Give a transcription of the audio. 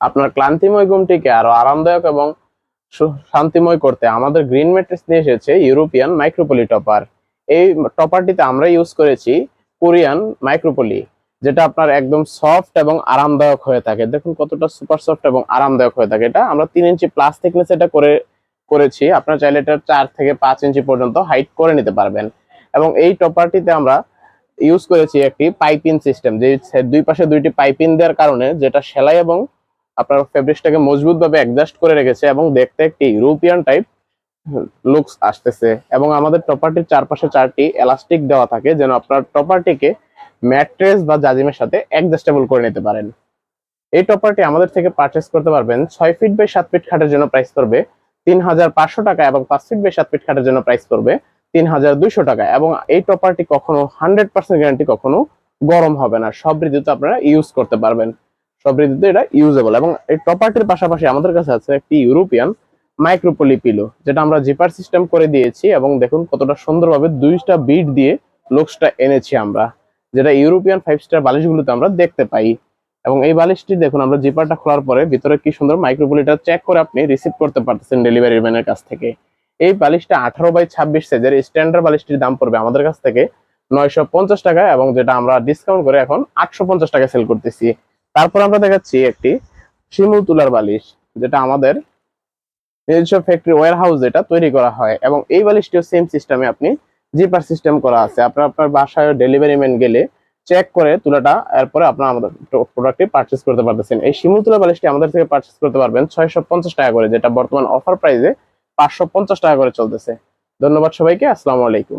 আপনার ক্লান্তিময় ঘুমটিকে আরও আরামদায়ক এবং শান্তিময় করতে আমাদের গ্রিন ম্যাট্রেস নিয়ে এসেছে ইউরোপিয়ান মাইক্রোপলি টপার। এই টপারটিতে আমরা ইউজ করেছি কোরিয়ান মাইক্রোপলি, যেটা আপনার একদম সফট এবং আরামদায়ক হয়ে থাকে। দেখুন কতটা সুপার সফট এবং আরামদায়ক হয়ে থাকে। এটা আমরা তিন ইঞ্চি প্লাস থিকনেস এটা করে, করেছি। আপনার চাইলে এটা চার থেকে পাঁচ ইঞ্চি পর্যন্ত হাইট করে নিতে পারবেন। এবং এই টপারটিতে আমরা ইউজ করেছি একটি পাইপিন সিস্টেম, যে দুই পাশে দুইটি পাইপিন দেওয়ার কারণে, যেটা সেলাই এবং আপনার ফেব্রিক্সটাকে মজবুত ভাবে অ্যাডজাস্ট করে রেখেছে এবং দেখতে একটি ইউরোপিয়ান টাইপ লুকস আসতেছে এবং আমাদের টপারটির চারপাশে চারটি এলাস্টিক দেওয়া থাকে যেন আপনার টপারটিকে ম্যাট্রেস বা জাজিমের সাথে অ্যাডজাস্টেবল করে নিতে পারেন। এই টপারটি আমাদের থেকে পারচেস করতে পারবেন ছয় ফিট বাই সাত ফিট খাটের জন্য প্রাইস করবে তিন হাজার পাঁচশো টাকা এবং পাঁচ ফিট বাই সাত ফিট খাটের জন্য প্রাইস করবে তিন হাজার দুইশো টাকা এবং এই টপারটি কখনো হান্ড্রেড পার্সেন্ট গ্যারান্টি কখনো গরম হবে না। সব ঋতুতে আপনারা ইউজ করতে পারবেন। সব এটা ইউজেবল এবং এই টপারটির পাশাপাশি আমাদের কাছে আছে একটি ইউরোপিয়ান মাইক্রোপলি পিলো যেটা আমরা জিপার সিস্টেম করে দিয়েছি এবং দেখুন কতটা সুন্দরভাবে দুইটা বিট দিয়ে লুকসটা এনেছি আমরা, যেটা ইউরোপিয়ান ফাইভ স্টার বালিশগুলোতে আমরা দেখতে পাই। এবং এই বালিশটি দেখুন আমরা জিপারটা খোলার পরে ভিতরে কি সুন্দর মাইক্রোপলিটা চেক করে আপনি রিসিভ করতে পারতেছেন ডেলিভারি ম্যানের কাছ থেকে। এই বালিশটা আঠারো বাই ছাব্বিশ সাইজের স্ট্যান্ডার্ড বালিশটির দাম পড়বে আমাদের কাছ থেকে নয়শো পঞ্চাশ টাকা এবং যেটা আমরা ডিসকাউন্ট করে এখন আটশো পঞ্চাশ টাকা সেল করতেছি। তারপর আমরা দেখাচ্ছি একটি শিমুল তুলার বালিশ, যেটা আমাদের নিজস্ব ফ্যাক্টরি ওয়ার হাউস যেটা তৈরি করা হয়। এবং এই বালিশটিও সেম সিস্টেমে আপনি জিপার সিস্টেম করা আছে। আপনার আপনার বাসায় ডেলিভারি ম্যান গেলে চেক করে তুলাটা, এরপরে আপনার আমাদের প্রোডাক্টটি পারচেস করতে পারতেছেন। এই শিমুল তুলা বালিশটি আমাদের থেকে পারচেস করতে পারবেন ছয়শো পঞ্চাশ টাকা করে, যেটা বর্তমান অফার প্রাইসে পাঁচশো পঞ্চাশ টাকা করে চলতেছে। ধন্যবাদ সবাইকে, আসসালামু আলাইকুম।